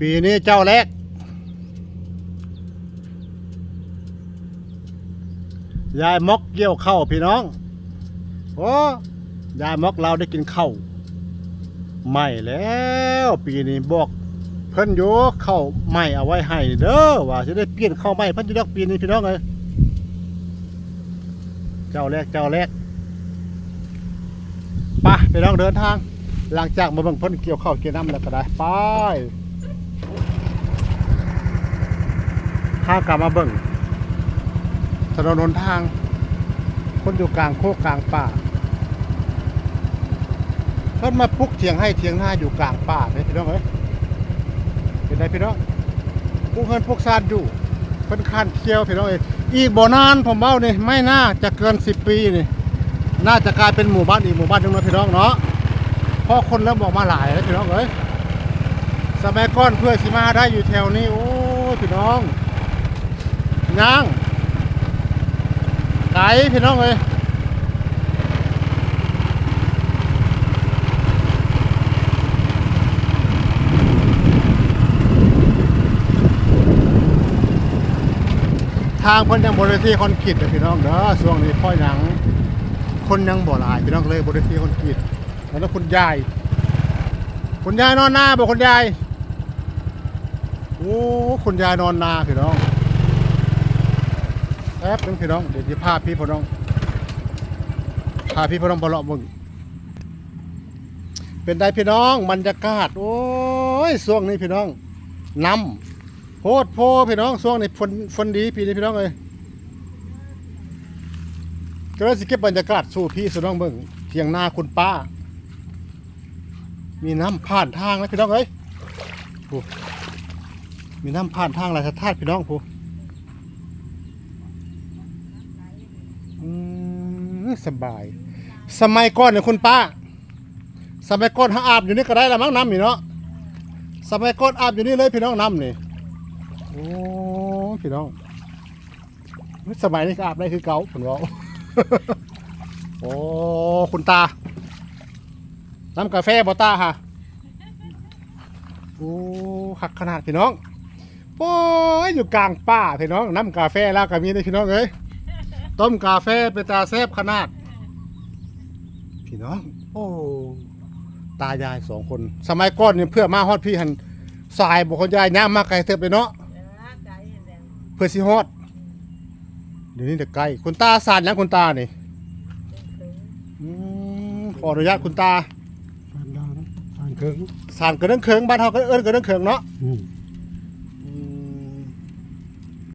ปีนี้เจ้าแรก ยายมกเกี่ยวข้าวพี่น้อง โอ้ ยายมกเราได้กินข้าวไม่แล้วปีนี้บอก เพิ่นโยข้าวไม่เอาไว้ให้เด้อว่าจะได้เปลี่ยนข้าวไม่เพิ่นจะดอกปีนี้พี่น้องเลยเจ้าแรกเจ้าแรกไปพี่น้องเดินทาง หลังจากมาบิ่งเพิ่นเกี่ยวข้าวเกี่ยวน้ำแล้วก็ได้ไป ข้ากลับมาเบิ่งถนนหนทาง คนอยู่กลางโคกกลางป่าเพิ่นมาปลุกเถียงให้เถียงหน้าอยู่กลางป่าเนี่ยพี่น้องเอ้ยเป็นไงพี่น้องปลุกเงินปลุกซานอยู่เพิ่นคานเคี้ยวพี่น้องเอ้ยอีกบ่นานผมเบ้านี่ไม่น่าจะเกิน10ปีนี่น่าจะกลายเป็นหมู่บ้านอีกหมู่บ้านหนึ่งนะพี่น้องเนาะเพราะคนเริ่มออกมาหลายแล้วพี่น้องเอ้ยสมัยก่อนเพื่อสิมาได้อยู่แถวนี้โอ้พี่น้อง ย่างไก่พี่น้องเอ้ยทางเพิ่นยังบริที่คอนกรีตเลยพี่น้องเด้อช่วงนี้พ่อหยัง คนยังบ่หลายพี่น้องเลยบริที่คอนกรีตแล้วคุณยายคุณยายนอนนาบอกคุณยายโอ้คุณยายนอนนาพี่น้อง แป๊บนึงพี่น้องเดี๋ยวจะพาพี่พี่น้องพาพี่พี่น้องบเลาะมึงเป็นไดพี่น้องบรรยากาศ โอ้ยช่วงนี้พี่น้องน้ำโพดโพพี่น้องช่วงนี้ฝนฝนดีปีนี้พี่น้องเลยก็เลยสิเก็บบรรยากาศสู่พี่สู่น้องเบิ่งเทียงหน้าคุณป้า มีน้ำผ่านทางนะพี่น้องเอ้ยผู้มีน้ำผ่านทางราชธาตุพี่น้องผู้อื มสบาย สมัยก่อนเนี่ยคุณป้า สมัยก่อนเขาอาบอยู่นี่ก็ได้ละมั้งน้ำนี่เนาะสมัยก่อนอาบอยู่นี่เลยพี่น้องน้ำนี่โอ้พี่น้องสมัยนี้ก็อาบได้คือเก่าผมว่าโอ้คุณตา น้ำกาแฟบอต้าค่ะโอ้หักขนาดพี่น้องโอ้ยอยู่กลางป่าพี่น้องน้ำกาแฟแล้วก็มีเลยพี่น้องเอ้ย ต้มกาแฟเป็นตาแซบขนาด พี่น้อง โอ้ ตายายสองคน สมัยก่อนเนี่ยเพื่อมาฮอดพี่หันสายบอกคนยายย่างมาไกลเติบเลยเนาะเพื่อสิฮอด เดี๋ยวนี้เด็กไกลคุณตาสานยังคุณตานี่อืมขออนุญาตคุณตาฟันดาวฟันเคิงสารกระเด้งเคิงบ้านเฮาก็เอิ้นกระเด้งเคิงเนาะอืม